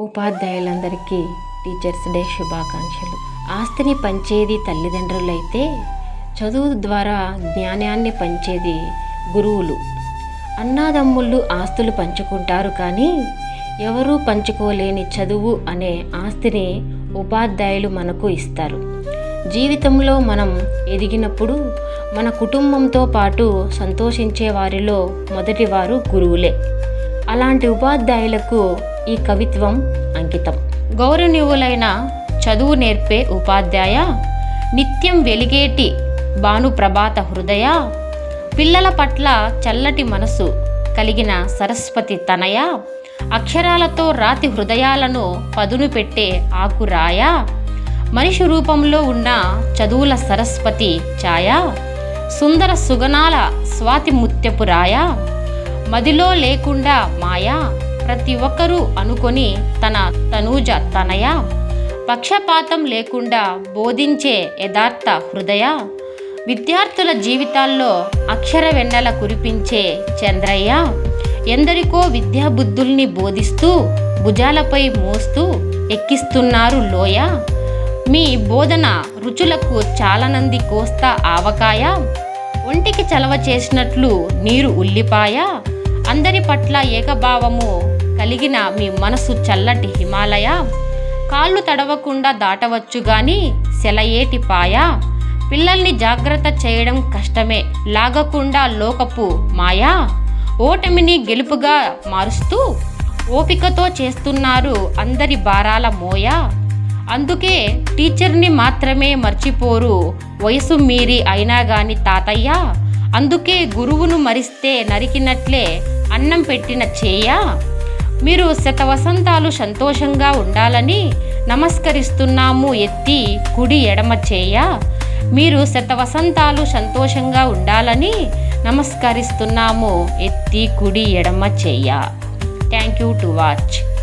ఉపాధ్యాయులందరికీ teachers day శుభాకాంక్షలు. ఆస్తిని పంచేది తల్లిదండ్రులైతే చదువు ద్వారా జ్ఞానాన్ని పంచేది గురువులు. అన్నాదమ్ముళ్ళు ఆస్తులు పంచుకుంటారు కానీ ఎవరూ పంచుకోలేని చదువు అనే ఆస్తిని ఉపాధ్యాయులు మనకు ఇస్తారు. జీవితంలో మనం ఎదిగినప్పుడు మన కుటుంబంతో పాటు సంతోషించే వారిలో మొదటివారు గురువులే. అలాంటి ఉపాధ్యాయులకు ఈ కవిత్వం అంకితం. గౌరవనీయులైన చదువు నేర్పే ఉపాధ్యాయ నిత్యం వెలిగేటి భానుప్రభాత హృదయ పిల్లల పట్ల చల్లటి మనసు కలిగిన సరస్వతి తనయ అక్షరాలతో రాతి హృదయాలను పదును పెట్టే ఆకురాయ మనిషి రూపంలో ఉన్న చదువుల సరస్వతి ఛాయ సుందర సుగణాల స్వాతి ముత్యపు రాయ మదిలో లేకుండా మాయా ప్రతి ఒక్కరూ అనుకొని తన తనూజ తనయ పక్షపాతం లేకుండా బోధించే యథార్థ హృదయ విద్యార్థుల జీవితాల్లో అక్షర వెన్నెల కురిపించే చంద్రయ్య ఎందరికో విద్యాబుద్ధుల్ని బోధిస్తూ భుజాలపై మోస్తూ ఎక్కిస్తున్నారు లోయ. మీ బోధన రుచులకు చాలనంది కోస్తా ఆవకాయ ఒంటికి చలవ చేసినట్లు నీరు ఉల్లిపాయ అందరి పట్ల ఏకభావము కలిగిన మీ మనసు చల్లటి హిమాలయ. కాళ్ళు తడవకుండా దాటవచ్చు గాని సెలయేటి పాయ. పిల్లల్ని జాగ్రత్త చేయడం కష్టమే లాగకుండా లోకపు మాయా. ఓటమిని గెలుపుగా మారుస్తూ ఓపికతో చేస్తున్నారు అందరి భారాల మోయ. అందుకే టీచర్ని మాత్రమే మర్చిపోరు వయసు మీరి అయినా గాని తాతయ్య. అందుకే గురువును మరిస్తే నరికినట్లే అన్నం పెట్టిన చేయ. మీరు శత వసంతాలు సంతోషంగా ఉండాలని నమస్కరిస్తున్నాము. ఎత్తి కుడి ఎడమ చేయ. మీరు శత వసంతాలు సంతోషంగా ఉండాలని నమస్కరిస్తున్నాము. ఎత్తి కుడి ఎడమ చేయ. Thank you to watch